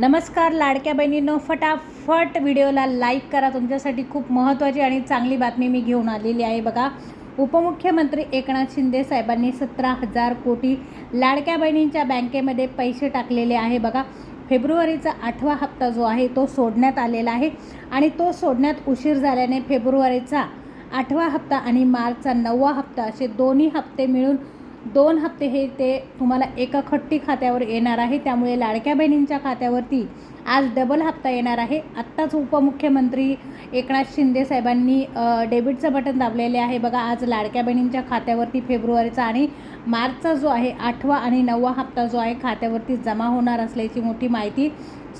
नमस्कार लाडक्या बहिणींनो फटाफट व्हिडिओला लाईक करा. तुमच्यासाठी खूप महत्त्वाची आणि चांगली बातमी मी घेऊन आलेली आहे बघा. उपमुख्यमंत्री एकनाथ शिंदे साहेबांनी सतरा हजार कोटी लाडक्या बहिणींच्या बँकेमध्ये पैसे टाकलेले आहे बघा. फेब्रुवारीचा आठवा हप्ता जो आहे तो सोडण्यात आलेला आहे आणि तो सोडण्यात उशीर झाल्याने फेब्रुवारीचा आठवा हप्ता आणि मार्चचा नववा हप्ता असे दोन्ही हप्ते मिळून दोन हप्ते हे ते तुम्हाला एका खट्टी खात्यावर येणार आहे. त्यामुळे लाडक्या बहिणींच्या खात्यावरती आज डबल हप्ता येणार आहे. आत्ताच उपमुख्यमंत्री एकनाथ शिंदे साहेबांनी डेबिटचं बटन दाबलेले आहे. बघा आज लाडक्या बहिणींच्या खात्यावरती फेब्रुवारीचा आणि मार्चचा जो आहे आठवा आणि नववा हप्ता जो आहे खात्यावरती जमा होणार असल्याची मोठी माहिती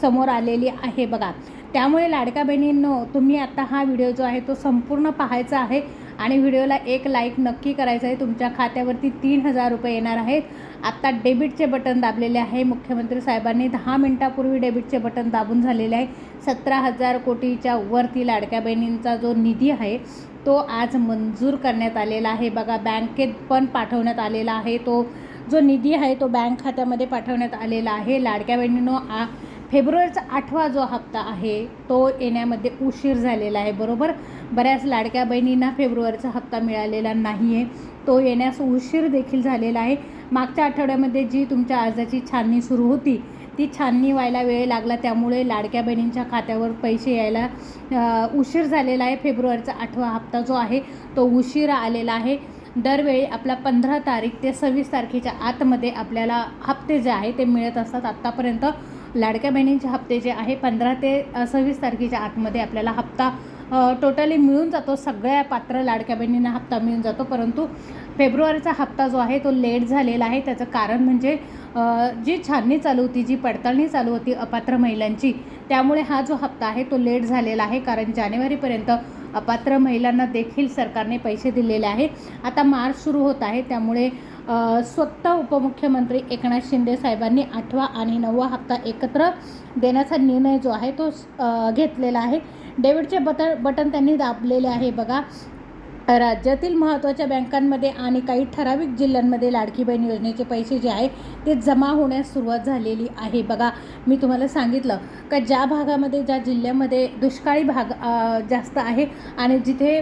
समोर आलेली आहे बघा. त्यामुळे लाडक्या बहिणींनो तुम्ही आता हा व्हिडिओ जो आहे तो संपूर्ण पाहायचा आहे. आणि व्हिडिओला एक लाईक नक्की करायचं आहे. तुमच्या खात्यावरती तीन हजार रुपये येणार आहेत. आत्ता डेबिटचे बटन दाबलेले आहे. मुख्यमंत्री साहेबांनी दहा मिनटापूर्वी डेबिटचे बटन दाबून झालेले आहे. सतरा हजार कोटीच्या वरती लाडक्या बहिणींचा जो निधी आहे तो आज मंजूर करण्यात आलेला आहे. बघा बँकेत पण पाठवण्यात आलेला आहे. तो जो निधी आहे तो बँक खात्यामध्ये पाठवण्यात आलेला आहे. लाडक्या बहिणींनो आ फेब्रुवारीचा आठवा जो हप्ता आहे तो येण्यामध्ये उशीर झालेला आहे. बरोबर? बऱ्याच लाडक्या बहिणींना फेब्रुवारीचा हप्ता मिळालेला नाही आहे तो येण्यास उशीर देखील झालेला आहे. मागच्या आठवड्यामध्ये जी तुमच्या अर्जाची छाननी सुरू होती ती छाननी व्हायला वेळ लागला. त्यामुळे लाडक्या बहिणींच्या खात्यावर पैसे यायला उशीर झालेला आहे. फेब्रुवारीचा आठवा हप्ता जो आहे तो उशिरा आलेला आहे. दरवेळी आपला पंधरा तारीख ते सव्वीस तारखेच्या आतमध्ये आपल्याला हप्ते जे आहे ते मिळत असतात आत्तापर्यंत लाडक्या बहिणींचे हप्ते जे आहे पंधरा ते सव्वीस तारखेच्या आतमध्ये आपल्याला हप्ता टोटली मिळून जातो. सगळ्या पात्र लाडक्या बहिणींना हप्ता मिळून जातो. परंतु फेब्रुवारीचा हप्ता जो आहे तो लेट झालेला आहे. त्याचं कारण म्हणजे जी छाननी चालू होती जी पडताळणी चालू होती अपात्र महिलांची त्यामुळे हा जो हप्ता आहे तो लेट झालेला आहे. कारण जानेवारीपर्यंत अपात्र महिलांना देखील सरकारने पैसे दिलेले आहे. आता मार्च सुरू होत आहे त्यामुळे स्वतः उपमुख्यमंत्री एकनाथ शिंदे साहेबांनी आठवा आणि नववा हप्ता एकत्र देण्याचा निर्णय जो आहे तो घेतलेला आहे. डेबिटचे बटन बटन त्यांनी दाबलेले आहे बघा. राज्यातील महत्त्वाच्या बँकांमध्ये आणि काही ठराविक जिल्ह्यांमध्ये लाडकी बहीण योजनेचे पैसे जे आहे ते जमा होण्यास सुरुवात झालेली आहे बघा. मी तुम्हाला सांगितलं का ज्या भागामध्ये ज्या जिल्ह्यामध्ये दुष्काळी भाग जास्त आहे आणि जिथे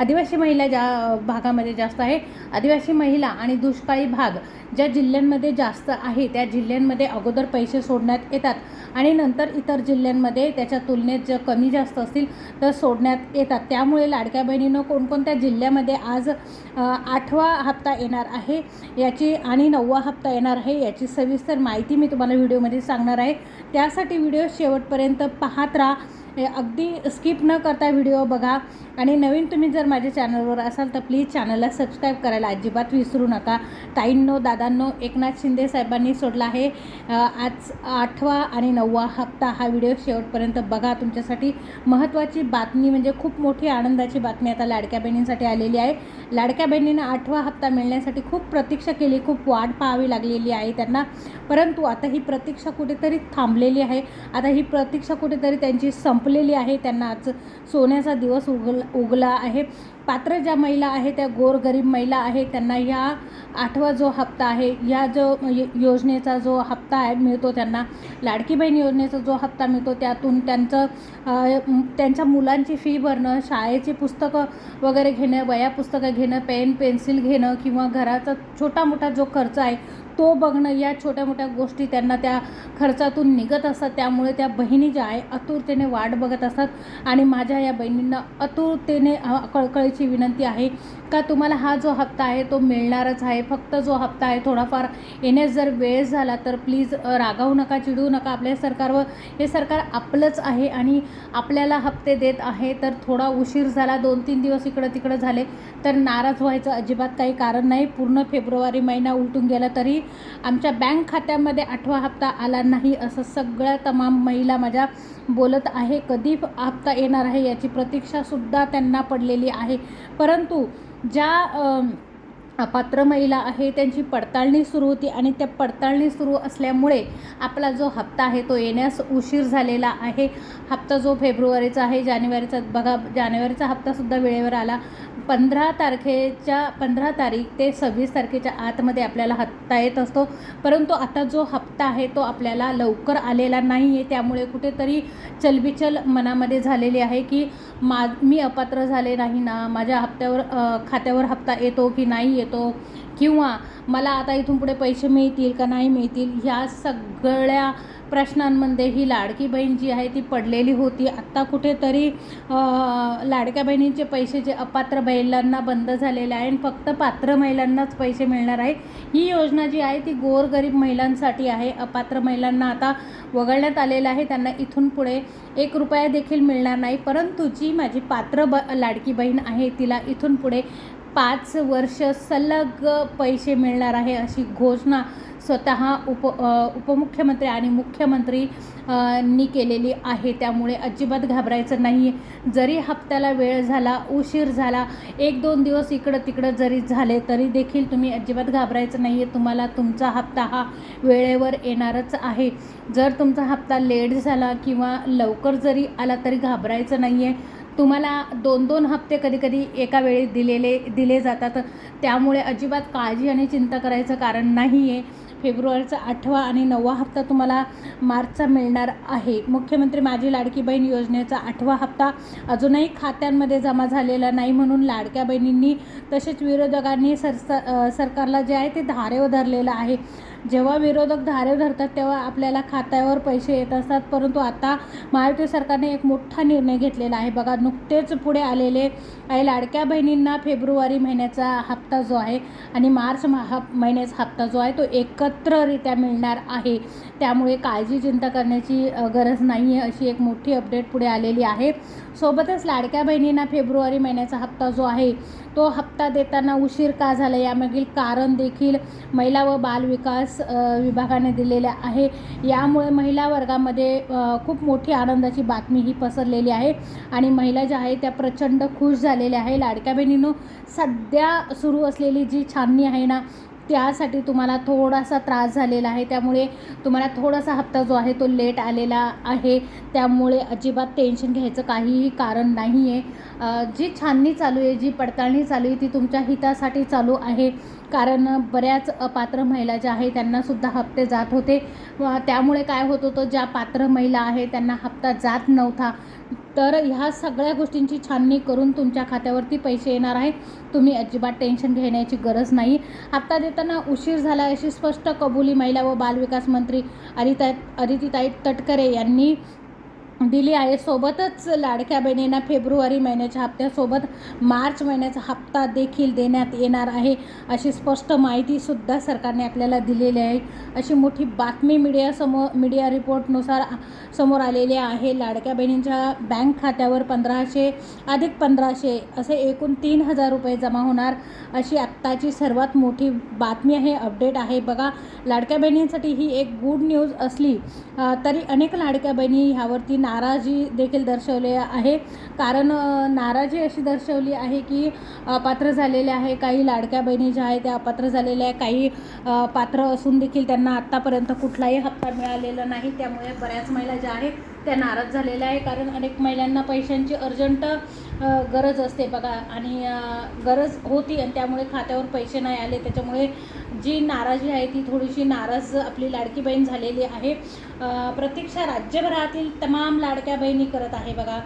आदिवासी महिला ज्या भागामध्ये जास्त आहे आदिवासी महिला आणि दुष्काळी भाग ज्या जिल्ह्यांमध्ये जास्त आहे त्या जिल्ह्यांमध्ये अगोदर पैसे सोडण्यात येतात आणि नंतर इतर जिल्ह्यांमध्ये त्याच्या तुलनेत जर कमी जास्त असतील तर सोडण्यात येतात. त्यामुळे लाडक्या बहिणीनं कोणकोणत्या जिल्ह्यामध्ये आज आठवा हप्ता येणार आहे याची आणि नववा हप्ता येणार आहे याची सविस्तर माहिती मी तुम्हाला व्हिडिओमध्ये सांगणार आहे. त्यासाठी व्हिडिओ शेवटपर्यंत पाहत राहा. अगदी स्किप न करता व्हिडिओ बघा. आणि नवीन तुम्ही जर माझ्या चॅनलवर असाल तर प्लीज चॅनलला सबस्क्राईब करायला अजिबात विसरू नका. ताईंनो दादांनो एकनाथ शिंदे साहेबांनी सोडला आहे. आज आठवा आणि नववा हप्ता हा व्हिडिओ शेवटपर्यंत बघा. तुमच्यासाठी महत्त्वाची बातमी म्हणजे खूप मोठी आनंदाची बातमी आता लाडक्या बहिणींसाठी आलेली आहे. लाडक्या बहिणींना आठवा हप्ता मिळण्यासाठी खूप प्रतीक्षा केली खूप वाट पाहावी लागलेली आहे त्यांना. परंतु आता ही प्रतीक्षा कुठेतरी थांबलेली आहे. आता ही प्रतीक्षा कुठेतरी त्यांची संप संपलेली आहे. त्यांना आज सोन्याचा दिवस उगल उगला आहे. पात्र ज्या महिला आहे त्या गोरगरीब महिला आहे. त्यांना ह्या आठवा जो हप्ता आहे या जो योजनेचा जो हप्ता आहे मिळतो त्यांना. लाडकी बहीण योजनेचा जो हप्ता मिळतो त्यातून त्यांचं त्यांच्या मुलांची फी भरणं शाळेची पुस्तकं वगैरे घेणं वया पुस्तकं घेणं पेन पेन्सिल घेणं किंवा घराचा छोटा मोठा जो खर्च आहे तो बघणं या छोट्या मोठ्या गोष्टी त्यांना त्या खर्चातून निघत असतात. त्यामुळे त्या बहिणी ज्या आहे आतुरतेने वाट बघत असतात. आणि माझ्या या बहिणींना आतुरतेने कळकळीची विनंती आहे का तुम्हाला हा जो हप्ता आहे तो मिळणारच आहे? फक्त जो हप्ता आहे थोडाफार येण्यास जर वेळ झाला तर प्लीज रागावू नका चिडू नका. आपल्या सरकारवर हे सरकार आपलंच आहे आणि आपल्याला हप्ते देत आहे. तर थोडा उशीर झाला दोन तीन दिवस इकडं तिकडं झाले तर नाराज व्हायचं अजिबात काही कारण नाही. पूर्ण फेब्रुवारी महिना उलटून गेला तरी आमच्या बँक खात्यामध्ये आठवा हप्ता आला नाही असं सगळ्या तमाम महिला माझ्या बोलत आहे. कधी हप्ता येणार आहे याची प्रतीक्षासुद्धा त्यांना पडलेली आहे. परंतु ज्या अपात्र महिला आहे त्यांची पडताळणी सुरू होती आणि त्या पडताळणी सुरू असल्यामुळे आपला जो हप्ता आहे तो येण्यास उशीर झालेला आहे. हप्ता जो फेब्रुवारीचा आहे जानेवारीचा बघा जानेवारीचा हप्तासुद्धा वेळेवर आला. पंधरा तारखेच्या पंधरा तारीख ते सव्वीस तारखेच्या आतमध्ये आपल्याला हप्ता येत असतो. परंतु आता जो हप्ता आहे तो आपल्याला लवकर आलेला नाही आहे त्यामुळे कुठेतरी चलबिचल मनामध्ये झालेली आहे की मा मी अपात्र झाले नाही ना? माझ्या हप्त्यावर खात्यावर हप्ता येतो की नाही येतो किंवा मला आता इथून पुढे पैसे मिळतील का नाही मिळतील ह्या सगळ्या प्रश्नांमध्ये ही लाडकी बहीण जी आहे ती पडलेली होती. आत्ता कुठेतरी लाडक्या बहिणींचे पैसे जे अपात्र महिलांना बंद झालेले आहे आणि फक्त पात्र महिलांनाच पैसे मिळणार आहे ही योजना जी आहे ती गोरगरीब महिलांसाठी आहे. अपात्र महिलांना आता वगळण्यात आलेलं आहे. त्यांना इथून पुढे एक रुपया देखील मिळणार नाही. परंतु जी माझी पात्र ब लाडकी बहीण आहे तिला इथून पुढे पाच वर्ष सलग पैसे मिळणार आहे अशी घोषणा स्वतः उप उपमुख्यमंत्री आणि मुख्यमंत्री नी केलेली आहे. त्यामुळे अजिबात घाबरायचं नाही आहे जरी हप्त्याला वेळ झाला उशीर झाला एक दोन दिवस इकडं तिकडं जरी झाले तरी देखील तुम्ही अजिबात घाबरायचं नाही आहे तुम्हाला तुमचा हप्ता हा वेळेवर येणारच आहे. जर तुमचा हप्ता लेट झाला किंवा लवकर जरी आला तरी घाबरायचं नाही आहे तुम्हाला दोन दोन हप्ते कधी कधी एका वेळी दिलेले दिले जातात. त्यामुळे अजिबात काळजी आणि चिंता करायचं कारण नाही आहे फेब्रुवारीचा आठवा आणि नववा हप्ता तुम्हाला मार्चचा मिळणार आहे. मुख्यमंत्री माझी लाडकी बहीण योजनेचा आठवा हप्ता अजूनही खात्यांमध्ये जमा झालेला नाही म्हणून लाडक्या बहिणींनी तसेच विरोधकांनी सर सरकारला जे आहे ते धारेव धरलेलं आहे. जेव्हा विरोधक धारे धरतात तेव्हा आपल्याला खात्यावर पैसे येत असतात. परंतु आता महायुती सरकारने एक मोठा निर्णय घेतलेला आहे. बघा नुकतेच पुढे आलेले आहे लाडक्या बहिणींना फेब्रुवारी महिन्याचा हप्ता जो आहे आणि मार्च महा महिन्याचा हप्ता जो आहे तो एकत्ररित्या मिळणार आहे. त्यामुळे काळजी चिंता करण्याची गरज नाही आहे अशी एक मोठी अपडेट पुढे आलेली आहे. सोबतच लाडक्या बहिणींना फेब्रुवारी महिन्याचा हप्ता जो आहे तो हप्ता देताना उशीर का झाला यामागील कारण देखील महिला व बालविकास विकास विभागाने दिलेल्या आहे. यामुळे महिला वर्गामध्ये खूप मोठी आनंदाची बातमी ही पसरलेली आहे. आणि महिला ज्या आहे त्या प्रचंड खुश झालेल्या आहे. लाडक्या बहिणीनं सध्या सुरू असलेली जी छाननी आहे ना त्यासाठी तुम्हाला थोडासा त्रास झालेला आहे. त्यामुळे तुम्हाला थोडासा हप्ता जो आहे तो लेट आलेला आहे. त्यामुळे अजिबात टेन्शन घ्यायचं काहीही कारण नाही आहे जी छाननी चालू आहे जी पडताळणी चालू आहे ती तुमच्या हितासाठी चालू आहे. कारण बऱ्याच पात्र महिला ज्या आहे त्यांनासुद्धा हप्ते जात होते. त्यामुळे काय होत होतं ज्या पात्र महिला आहे त्यांना हप्ता जात नव्हता. तर ह्या सगळ्या गोष्टींची छाननी करून तुमच्या खात्यावरती पैसे येणार आहे तुम्ही अजिबात टेन्शन घेण्याची गरज नाही. हप्ता देताना उशीर झाला अशी स्पष्ट कबुली महिला व बालविकास मंत्री अरिता अदितीताई तटकरे यांनी दिली आहे. सोबतच लाडक्या बहिणींना फेब्रुवारी महिन्याच्या हप्त्यासोबत मार्च महिन्याचा हप्ता देखील देण्यात येणार आहे. अशी स्पष्ट माहितीसुद्धा सरकारने आपल्याला दिलेली आहे. अशी मोठी बातमी मीडियासमोर मीडिया रिपोर्टनुसार समोर आलेली आहे. लाडक्या बहिणींच्या बँक खात्यावर पंधराशे अधिक पंधराशे असे एकूण तीन हजार रुपये जमा होणार अशी आत्ताची सर्वात मोठी बातमी आहे अपडेट आहे. बघा लाडक्या बहिणींसाठी ही एक गुड न्यूज असली तरी अनेक लाडक्या बहिणी ह्यावरती नाराजी देखील दर्शवले आहे. कारण नाराजी अशी दर्शवली आहे की अपात्र झालेले आहे काही लाडक्या बहिणी ज्या आहेत त्या अपात्र झालेल्या आहे काही पात्र असून देखील त्यांना आत्तापर्यंत कुठलाही हप्ता मिळालेला नाही. त्यामुळे बऱ्याच महिला ज्या आहेत त्या नाराज झालेल्या आहे कारण अनेक महिलांना पैशांची अर्जंट गरज असते. बघा आणि गरज होती आणि त्यामुळे खात्यावर पैसे नाही आले. त्याच्यामुळे जी नाराजी आहे ती थोडीशी नाराज आपली लाडकी बहीण झालेली आहे. प्रतीक्षा राज्यभरातील तमाम लाडक्या बहिणी करत आहे बघा.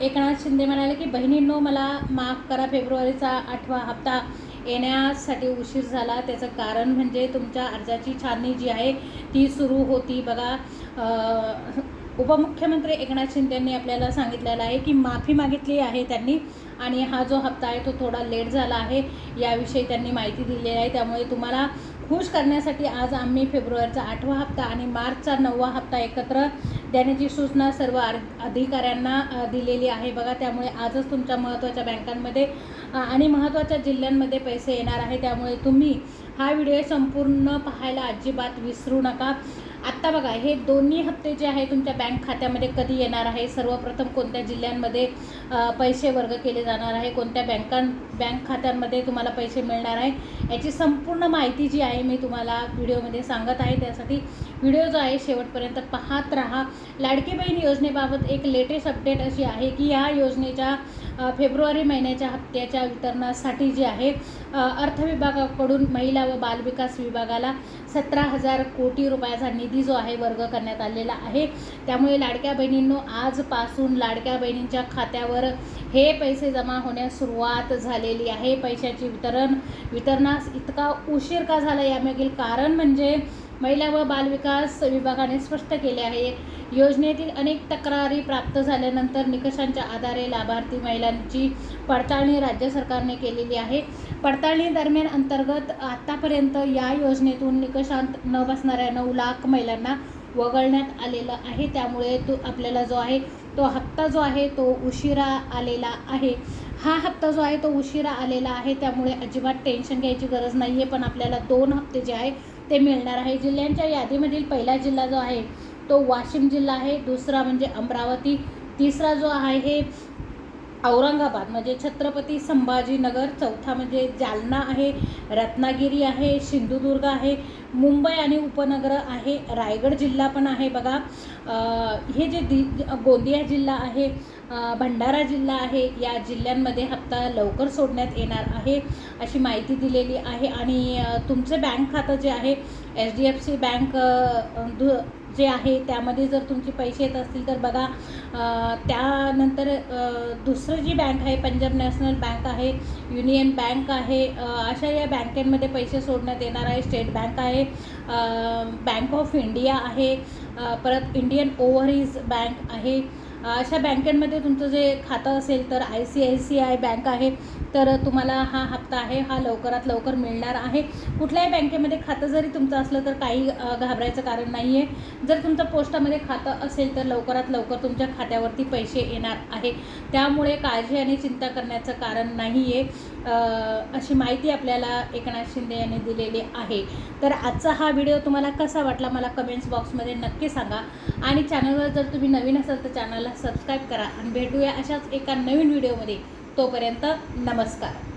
एकनाथ शिंदे म्हणाले की बहिणींनो मला माफ करा फेब्रुवारीचा आठवा हप्ता येण्यासाठी उशीर झाला. त्याचं कारण म्हणजे तुमच्या अर्जाची छाननी जी आहे ती सुरू होती बघा. उपमुख्यमंत्री एकनाथ शिंदे यांनी आपल्याला सांगितलेलं आहे की माफी मागितली आहे त्यांनी. आणि हा जो हप्ता आहे तो थोडा लेट झाला आहे याविषयी त्यांनी माहिती दिलेली आहे. त्यामुळे तुम्हाला खुश करण्यासाठी आज आम्ही फेब्रुवारीचा आठवा हप्ता आणि मार्चचा नववा हप्ता एकत्र देण्याची सूचना सर्व अधिकाऱ्यांना दिलेली आहे. बघा त्यामुळे आजच तुमच्या महत्त्वाच्या बँकांमध्ये आणि महत्त्वाच्या जिल्ह्यांमध्ये पैसे येणार आहे. त्यामुळे तुम्ही हा व्हिडिओ संपूर्ण पाहायला अजिबात विसरू नका. आत्ता बघा हे दोन्ही हप्ते जे आहे तुमच्या बँक खात्यामध्ये कधी येणार आहे? सर्वप्रथम कोणत्या जिल्ह्यांमध्ये पैसे वर्ग केले जाणार आहे? कोणत्या बँकां बँक खात्यांमध्ये तुम्हाला पैसे मिळणार आहे? याची संपूर्ण माहिती जी आहे मी तुम्हाला व्हिडिओमध्ये सांगत आहे. त्यासाठी व्हिडिओ जो आहे शेवटपर्यंत पाहत राहा. लाडकी बहीण योजनेबाबत एक लेटेस्ट अपडेट अशी आहे की या योजनेच्या फेब्रुवारी महिन्याच्या हप्त्याच्या वितरणासाठी जी आहे अर्थ विभागाकडून महिला व बालविकास विभागाला सतरा हजार कोटी रुपयाचा निधी जो आहे वर्ग करण्यात आलेला आहे. त्यामुळे लाडक्या बहिणींनो आजपासून लाडक्या बहिणींच्या खात्यावर हे पैसे जमा होण्यास सुरुवात झालेली आहे. पैशाची वितरण वितरणास इतका उशीर का झाला यामागील कारण म्हणजे महिला व बालविकास विभागाने स्पष्ट केले आहे. योजनेतील अनेक तक्रारी प्राप्त झाल्यानंतर निकषांच्या आधारे लाभार्थी महिलांची पडताळणी राज्य सरकारने केलेली आहे. पडताळणी दरम्यान अंतर्गत आतापर्यंत या योजनेतून निकषांत न बसणाऱ्या नऊ लाख महिलांना वगळण्यात आलेलं आहे. त्यामुळे तो आपल्याला जो आहे तो हप्ता जो आहे तो उशिरा आलेला आहे. हा हप्ता जो आहे तो उशिरा आलेला आहे. त्यामुळे अजिबात टेन्शन घ्यायची गरज नाही आहे पण आपल्याला दोन हप्ते जे आहे ते मिळणार आहे. जिल्ह्यांच्या यादीमधील पहिला जिल्हा जो आहे तो वाशिम जिल्हा आहे. दुसरा म्हणजे अमरावती. तिसरा जो आहे हे औरंगाबाद. म्हणजे छत्रपती संभाजीनगर. चौथा म्हणजे जालना आहे रत्नागिरी आहे सिंधुदुर्ग आहे. मुंबई आणि उपनगर आहे. रायगड जिल्हा पण आहे बघा. हे जे दि गोंदिया जिल्हा आहे भंडारा जिल्हा आहे. या जिल्ह्यांमध्ये हप्ता लवकर सोडण्यात येणार आहे अशी माहिती दिलेली आहे. आणि तुमचं बँक खातं जे आहे H D F C bank दु जे आहे त्यामध्ये जर तुमचे पैसे येत असतील तर बघा त्यानंतर दुसरं जी बँक आहे पंजाब नॅशनल बँक आहे युनियन बँक आहे अशा या बँकेमध्ये पैसे सोडण्यात येणार आहे. स्टेट बँक आहे बँक ऑफ इंडिया आहे परत इंडियन ओव्हरीज बँक आहे अशा बँकेमध्ये तुमचं जे खातं असेल तर I C I C I bank आहे. तर तुम्हाला हा हप्ता आहे हा लवकरात लवकर मिळणार आहे. कुठल्याही बँकेमध्ये खातं जरी तुमचं असलं तर काही घाबरायचं कारण नाही आहे जर तुमचं पोस्टामध्ये खातं असेल तर लवकरात लवकर तुमच्या खात्यावरती पैसे येणार आहे. त्यामुळे काळजी आणि चिंता करण्याचं कारण नाही आहे अशी माहिती आपल्याला एकनाथ शिंदे यांनी दिलेली आहे. तर आजचा हा व्हिडिओ तुम्हाला कसा वाटला मला कमेंट्स बॉक्समध्ये नक्की सांगा. आणि चॅनलवर जर तुम्ही नवीन असाल तर चॅनलला सबस्क्राईब करा. आणि भेटूया अशाच एका नवीन व्हिडिओमध्ये. तोपर्यंत नमस्कार.